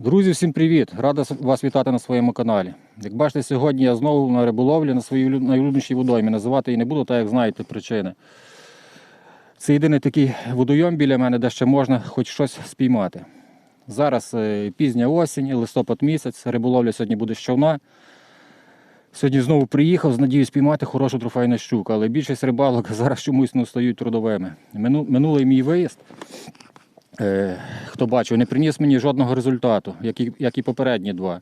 Друзі, всім привіт! Рада вас вітати на своєму каналі. Як бачите, сьогодні я знову на риболовлі на своїй лю- найулюбленішій водоймі. Називати її не буду, так як знаєте причини. Це єдиний такий водойом біля мене, де ще можна хоч щось спіймати. Зараз е, пізня осінь, листопад місяць, риболовля сьогодні буде з човна. Сьогодні знову приїхав з надією спіймати хорошу трофейну щуку, але більшість рибалок зараз чомусь не стають трудовими. Минулий мій виїзд хто бачив, не приніс мені жодного результату, як і, як і попередні два.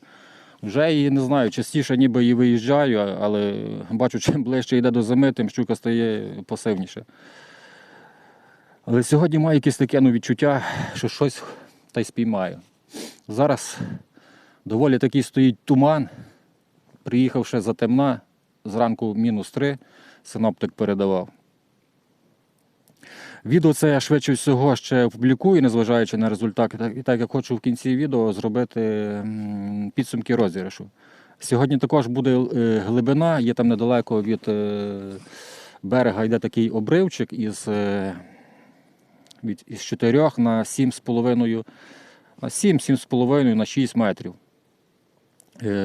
Вже і не знаю, частіше ніби і виїжджаю, але бачу, чим ближче йде до зими, тим щука стає пасивніше. Але сьогодні маю якесь таке ну, відчуття, що щось та й спіймаю. Зараз доволі такий стоїть туман. Приїхав ще затемна, зранку мінус 3, синоптик передавав. Відео це я швидше всього ще опублікую, незважаючи на результат. І так- як хочу в кінці відео зробити підсумки розіграшу. Сьогодні також буде е, глибина, є там недалеко від е, берега йде такий обривчик із, е, від, із 4 на 7,5 на 7-7,5 на 6 метрів.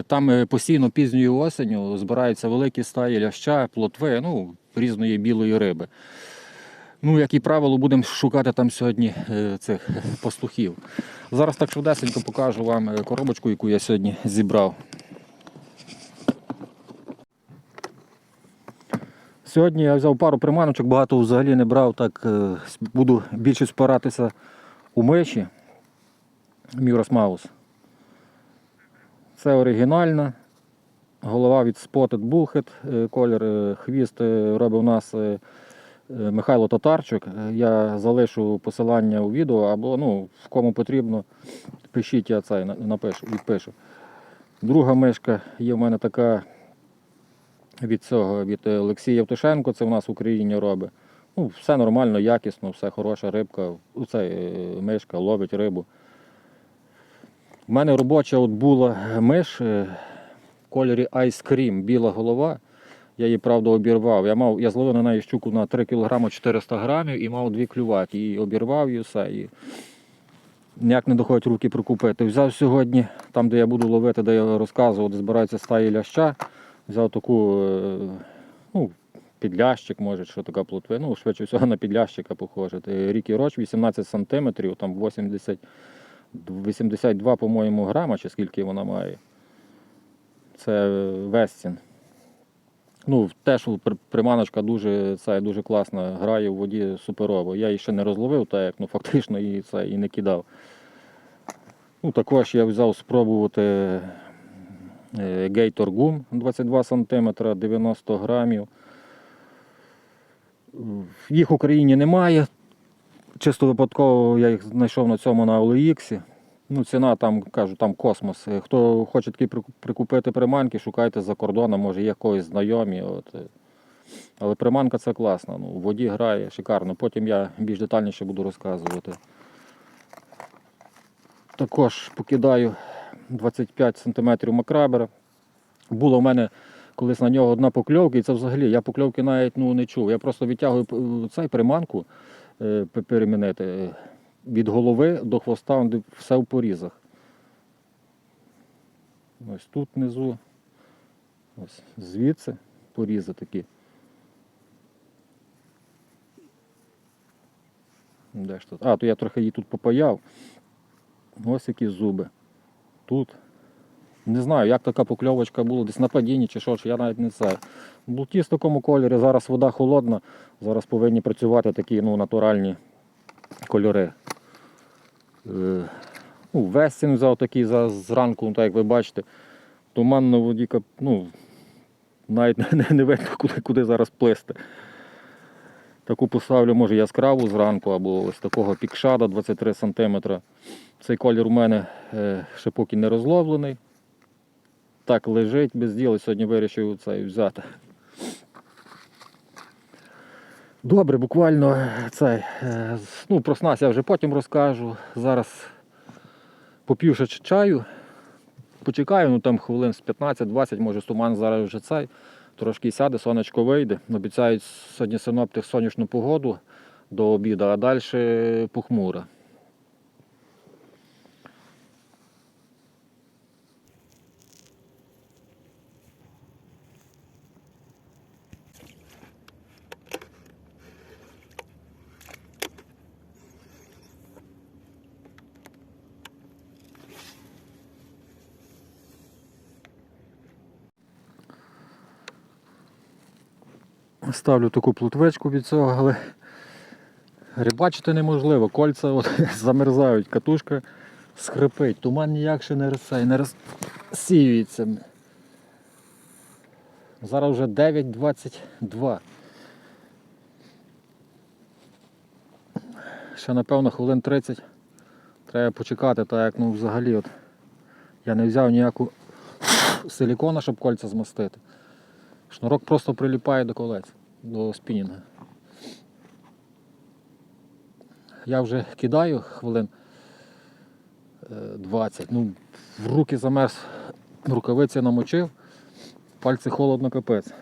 Там постійно пізньою осенню збираються великі стаї ляща, плотви, ну, різної білої риби. Ну, як і правило, будемо шукати там сьогодні е, цих пастухів. Зараз так швидесенько покажу вам е, коробочку, яку я сьогодні зібрав. Сьогодні я взяв пару приманочок, багато взагалі не брав, так е, буду більше спиратися у миші Мюрос Маус. Це оригінальна. Голова від Spotted Bullhead, колір, хвіст робить у нас Михайло Татарчук. Е, Я залишу посилання у відео або ну, кому потрібно, пишіть, я це напишу, відпишу. Друга мишка є в мене така від цього, від е, Олексія Євтушенко, це в нас в Україні робить. Ну, все нормально, якісно, все хороша рибка. Це е, мишка ловить рибу. У мене робоча от була миш е, в кольорі Ice Cream, біла голова. Я її, правда, обірвав. Я мав, я зловив на неї щуку на 3 кг 400 грамів і мав дві клюваки. І обірвав і все. І ніяк не доходять руки прикупити. Взяв сьогодні, там, де я буду ловити, де я розказував, де збираються стаї ляща. Взяв таку, е, ну, підлящик, може, що така плотва. Ну, швидше всього на підлящика похоже. Це Рікі Роч 18 см, там 80, 82, по-моєму, грама, чи скільки вона має. Це е, Вестін. Ну, теж приманочка дуже, це, дуже класна, грає в воді суперово. Я її ще не розловив, так як ну, фактично її це і не кидав. Ну, також я взяв спробувати Gator Gum 22 см, 90 грамів. Їх в Україні немає. Чисто випадково я їх знайшов на цьому на OLX. Ну, ціна там, кажу, там космос. Е, Хто хоче такі прикупити приманки, шукайте за кордоном, може є когось знайомі. От. е. Але приманка це класна. Ну, в воді грає шикарно. Потім я більш детальніше буду розказувати. Також покидаю 25 см макрабера. Було в мене колись на нього одна покльовка, і це взагалі я покльовки навіть ну, не чув. Я просто відтягую цей приманку е, перемінити е, від голови до хвоста, все в порізах. Ось тут внизу, ось звідси порізи такі. Де ж тут? А, то я трохи її тут попаяв. Ось які зуби. Тут. Не знаю, як така покльовочка була, десь на падінні чи що, чи я навіть не знаю. Блуки в такому кольорі, зараз вода холодна, зараз повинні працювати такі ну, натуральні кольори. Е, ну, Вестін взяв такий за, зранку, ну, так як ви бачите. Туман на воді, ну, навіть не, не видно, куди, куди зараз плисти. Таку поставлю, може, яскраву зранку, або ось такого пікшада 23 см. Цей колір у мене е, ще поки не розловлений. Так лежить без діла, сьогодні вирішив цей взяти. Добре, буквально цей. е, Ну, про снас я вже потім розкажу. Зараз поп'ю ще чаю. Почекаю, ну там хвилин з 15-20, може туман зараз вже цей. Трошки сяде, сонечко вийде. Обіцяють сьогодні синоптик сонячну погоду до обіду, а далі похмуро. Ставлю таку плутвичку від цього, але рибачити неможливо. Кольця от, замерзають, катушка скрипить, туман ніяк ще не розсей, не розсіюється. Зараз вже 9.22. Ще напевно хвилин 30 треба почекати, так як ну взагалі от я не взяв ніяку силікона, щоб кольця змастити. Шнурок просто приліпає до колець, до спінінга. Я вже кидаю хвилин е, 20. Ну, в руки замерз, рукавиці намочив, пальці холодно капець.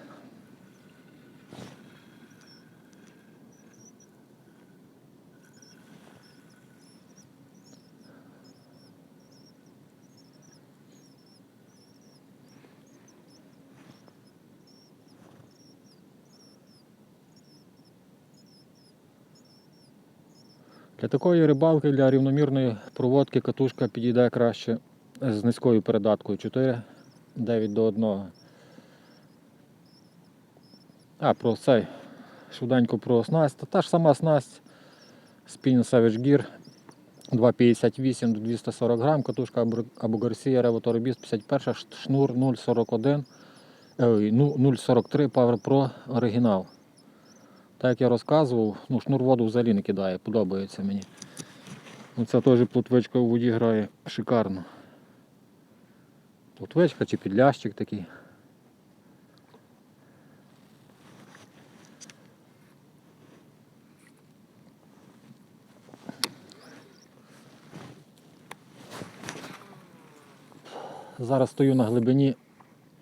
Такої рибалки, для рівномірної проводки катушка підійде краще з низькою передаткою 4, 9 до 1. А, про цей. Швиденько про снасть. Та ж сама снасть Spin Savage Gear 2,58 до 240 грам, катушка або- Garcia Revotor Beast 51, шнур 0,41, ну, 0,43 Power Pro оригінал. Так як я розказував, ну, шнур воду взагалі не кидає, подобається мені. Оця теж плотвичка у воді грає шикарно. Плотвичка чи підлящик такий. Зараз стою на глибині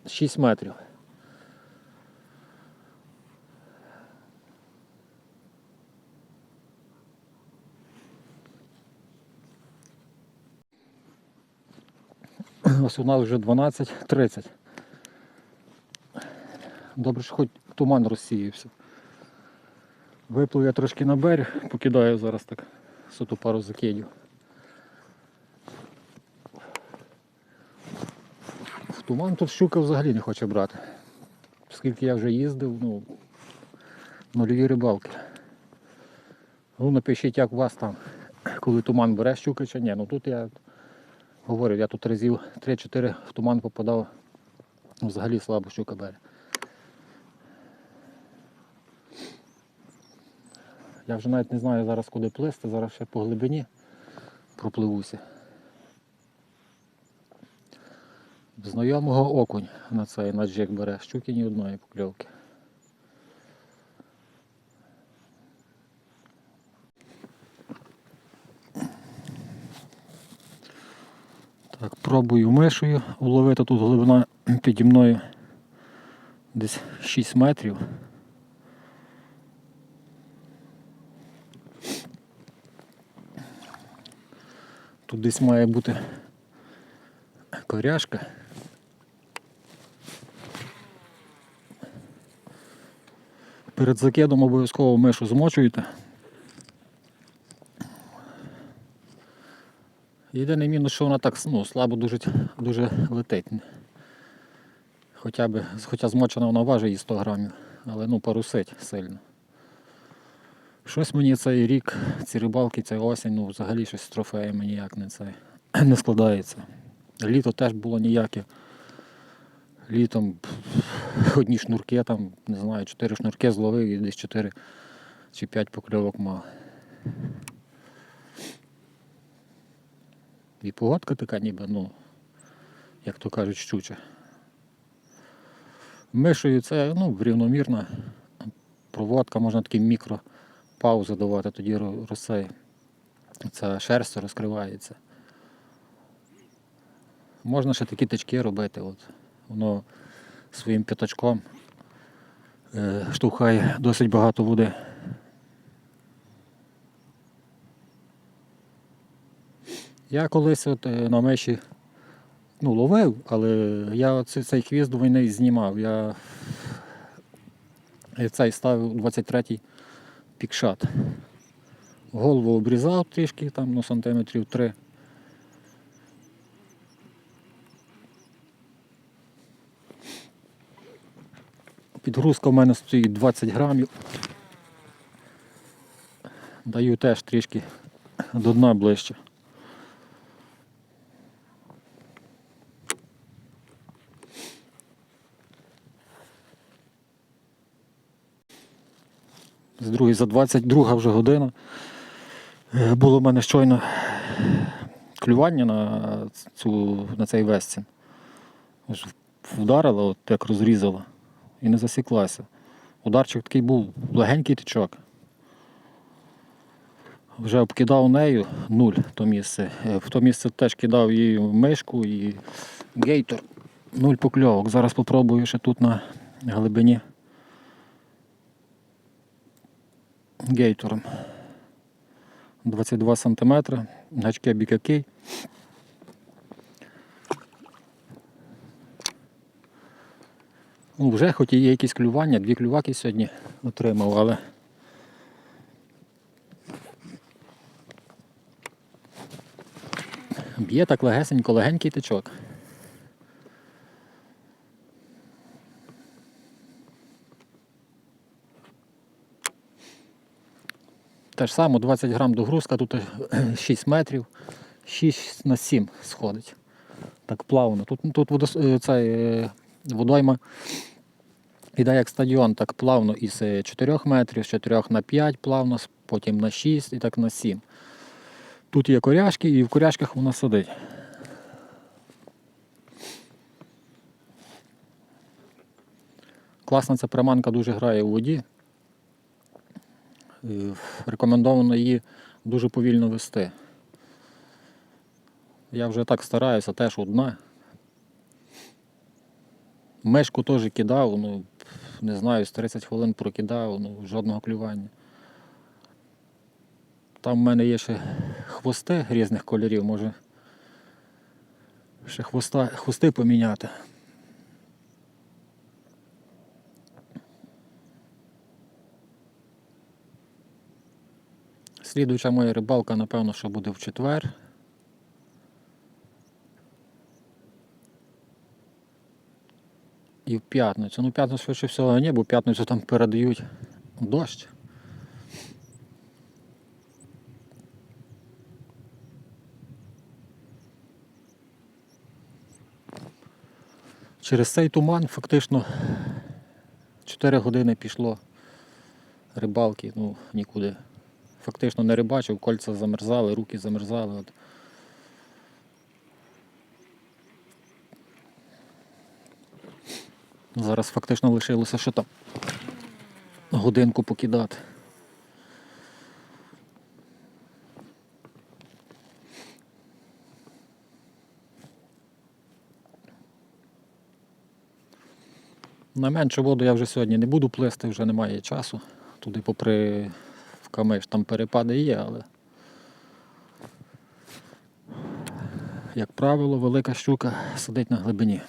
6 метрів. Ось у нас вже 12.30. Добре, що хоч туман розсіявся. Виплив я трошки на берег, покидаю зараз так суто пару закидів. В туман тут щука взагалі не хоче брати. Скільки я вже їздив, ну, нульові рибалки. Ну, напишіть, як у вас там, коли туман бере щука чи ні. Ну тут я говорю, я тут разів 3-4 в туман попадав, взагалі слабо щука бере. Я вже навіть не знаю зараз куди плисти, зараз ще по глибині пропливуся. Знайомого окунь на цей на джек бере, щуки ні одної покльовки. Так, пробую мишею уловити тут глибина піді мною десь 6 метрів. Тут десь має бути коряшка. Перед закидом обов'язково мишу змочуєте. Єдиний мінус, що вона так ну, слабо дуже, дуже летить. Хоча, би, хоча змочена вона важить її 100 грамів, але ну парусить сильно. Щось мені цей рік, ці рибалки, ця осінь, ну взагалі щось з трофеями ніяк не, це, не складається. Літо теж було ніяке. Літом одні шнурки, там, не знаю, 4 шнурки зловив і десь 4 чи 5 покльовок мав. І погодка така ніби, ну, як то кажуть, щуча. Мишою це ну, рівномірна проводка, можна такі мікро паузи давати, тоді ро- росе, ця шерсть розкривається. Можна ще такі тички робити. От. Воно своїм п'ятачком е, штовхає досить багато води. Я колись от е, на меші ну, ловив, але я цей, цей хвіст двойний знімав. Я е, цей ставив 23-й пікшат. Голову обрізав трішки, там ну, сантиметрів 3. Підгрузка в мене стоїть 20 грамів. Даю теж трішки до дна ближче. З другої за 22 вже година. Е, Було в мене щойно клювання на, цю, на цей вестін. Вдарила, от як розрізала, і не засіклася. Ударчик такий був легенький тичок. Вже обкидав нею нуль то місце. Е, В то місце теж кидав її мишку і гейтор. Нуль покльовок. Зараз попробую ще тут на глибині гейтором. 22 см, гачки бікакей. Ну, вже хоч і є якісь клювання, дві клюваки сьогодні отримав, але б'є так легесенько, легенький тичок. Те ж саме, 20 грам догрузка, тут е, 6 метрів, 6 на 7 сходить. Так плавно. Тут, тут водос, е, цей, е, водойма іде як стадіон, так плавно із е, 4 метрів, з 4 на 5 плавно, потім на 6 і так на 7. Тут є коряшки і в коряшках вона сидить. Класна ця приманка дуже грає у воді. Е, Рекомендовано її дуже повільно вести. Я вже так стараюся, теж одна. Мешку теж кидав, ну, не знаю, з 30 хвилин прокидав, ну, жодного клювання. Там в мене є ще хвости різних кольорів, може ще хвоста, хвости поміняти. Слідуюча моя рибалка, напевно, що буде в четвер. І в п'ятницю. Ну, п'ятницю швидше всього ні, бо п'ятницю там передають дощ. Через цей туман фактично 4 години пішло рибалки, ну нікуди. Фактично не рибачив, кольця замерзали, руки замерзали. От. Зараз фактично лишилося, що там годинку покидати. На меншу воду я вже сьогодні не буду плисти, вже немає часу. Туди попри в камиш там перепади є, але як правило, велика щука сидить на глибині.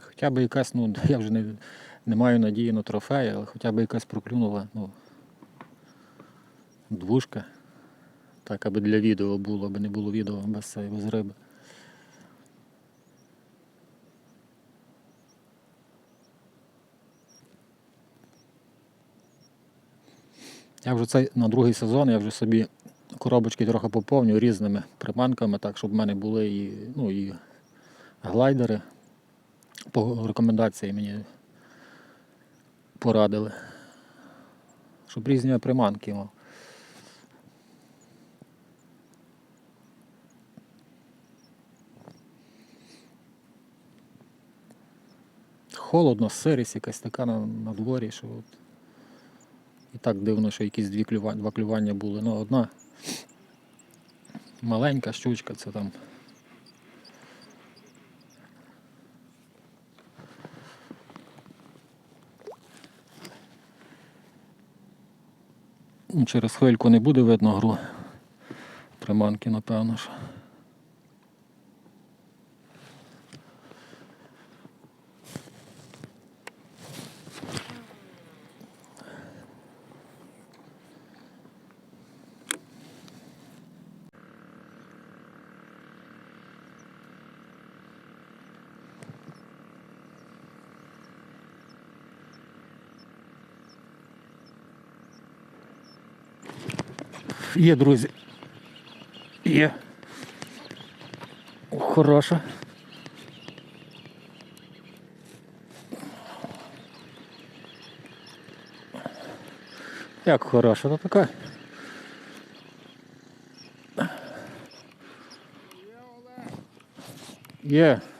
Хоча б якась, ну, я вже не, не маю надії на трофеї, але хоча б якась проклюнула, ну, двушка. Так, аби для відео було, аби не було відео без, без риби. Я вже цей на другий сезон я вже собі коробочки трохи поповню різними приманками, так, щоб в мене були і, ну, і глайдери. По рекомендації мені порадили. Щоб різні приманки мав. Холодно, сирість якась така на, на дворі, що от. І так дивно, що якісь дві клювання, два клювання були. Ну, одна маленька щучка, це там. Через хвильку не буде видно гру приманки, напевно. що. Є, друзі. Є. Хороша. Як хороша, то така. Є. Фу.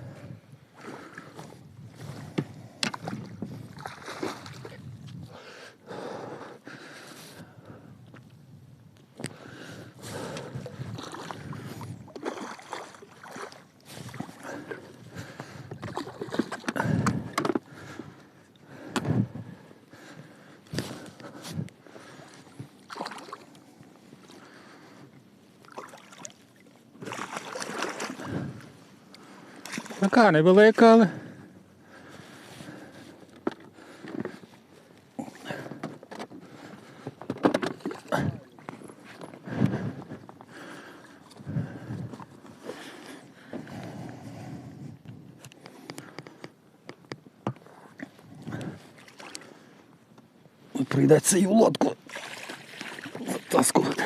Така невелика, але. Прийдеться і в лодку таскувати.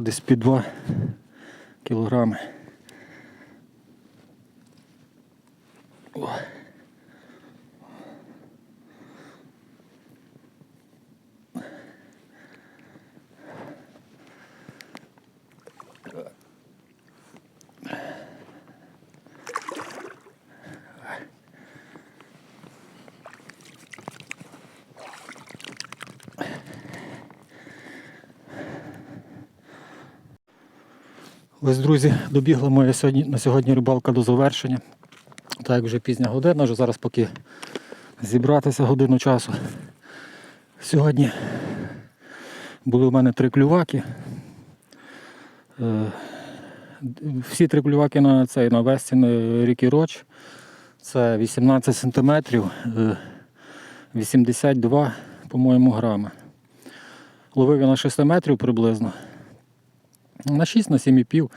Десь під 2 кілограми. Ось, друзі, добігла моя сьогодні, на сьогодні рибалка до завершення. Так вже пізня година, вже зараз поки зібратися годину часу. Сьогодні були у мене три клюваки. Е, Всі три клюваки на цей на весті ріки Роч. Це 18 сантиметрів, е, 82, по-моєму, грами. Ловив я на 6 метрів приблизно. На 6, на 7,5,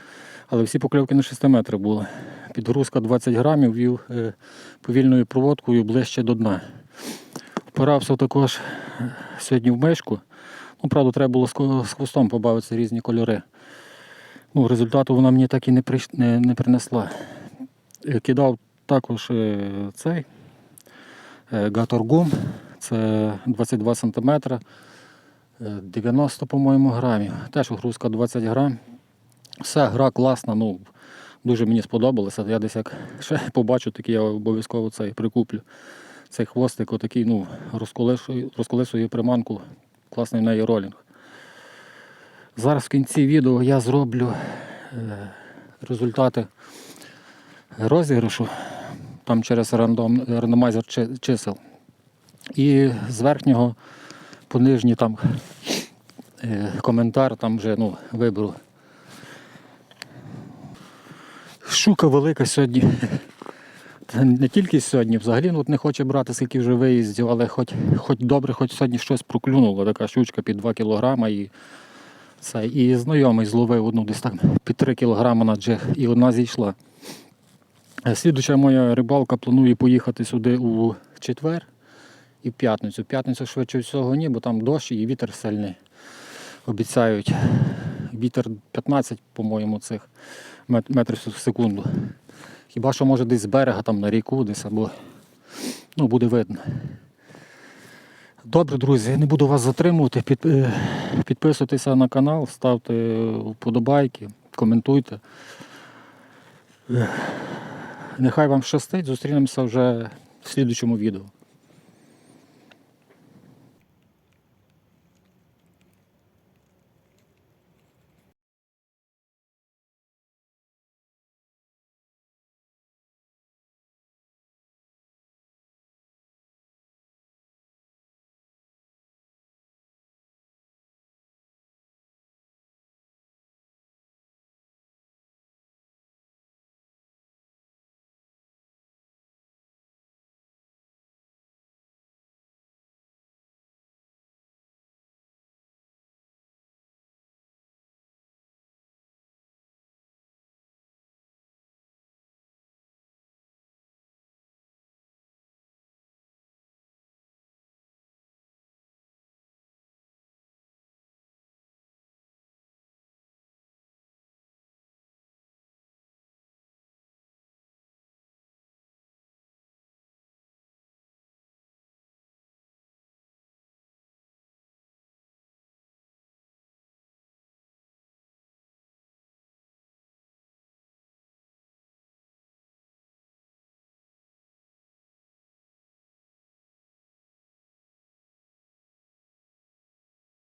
але всі покльовки на 6 метрів були. Підгрузка 20 грамів вів е, повільною проводкою ближче до дна. Впирався також е, сьогодні в мишку. Ну, правда, треба було з хвостом побавитися різні кольори. Ну, результату вона мені так і не, приш... не, не принесла. Е, Кидав також цей гаторгум, це 22 см, 90, по-моєму, грамів. Теж грузка 20 грам. Все, гра класна, ну, дуже мені сподобалося. Я десь як ще побачу, такий я обов'язково цей прикуплю. Цей хвостик, отакий, ну, розколисує, розколисує приманку. Класний в неї ролінг. Зараз в кінці відео я зроблю е, результати розіграшу там через рандом, рандомайзер чисел. І з верхнього по нижній там е, коментар, там вже ну, виберу. Щука велика сьогодні. Не тільки сьогодні, взагалі ну, от не хоче брати, скільки вже виїздів, але хоч, хоч добре, хоч сьогодні щось проклюнуло, така щучка під 2 кілограма і, і знайомий зловив одну десь там під 3 кілограма на джиг, і одна зійшла. Е, Слідуча моя рибалка планує поїхати сюди у четвер і в п'ятницю. В п'ятницю швидше всього ні, бо там дощ і вітер сильний. Обіцяють. Вітер 15, по-моєму, цих метрів в секунду. Хіба що може десь з берега там на ріку десь або ну, буде видно. Добре, друзі, не буду вас затримувати. Під, е, підписуйтеся на канал, ставте вподобайки, коментуйте. Е, Нехай вам щастить, зустрінемося вже в слідучому відео.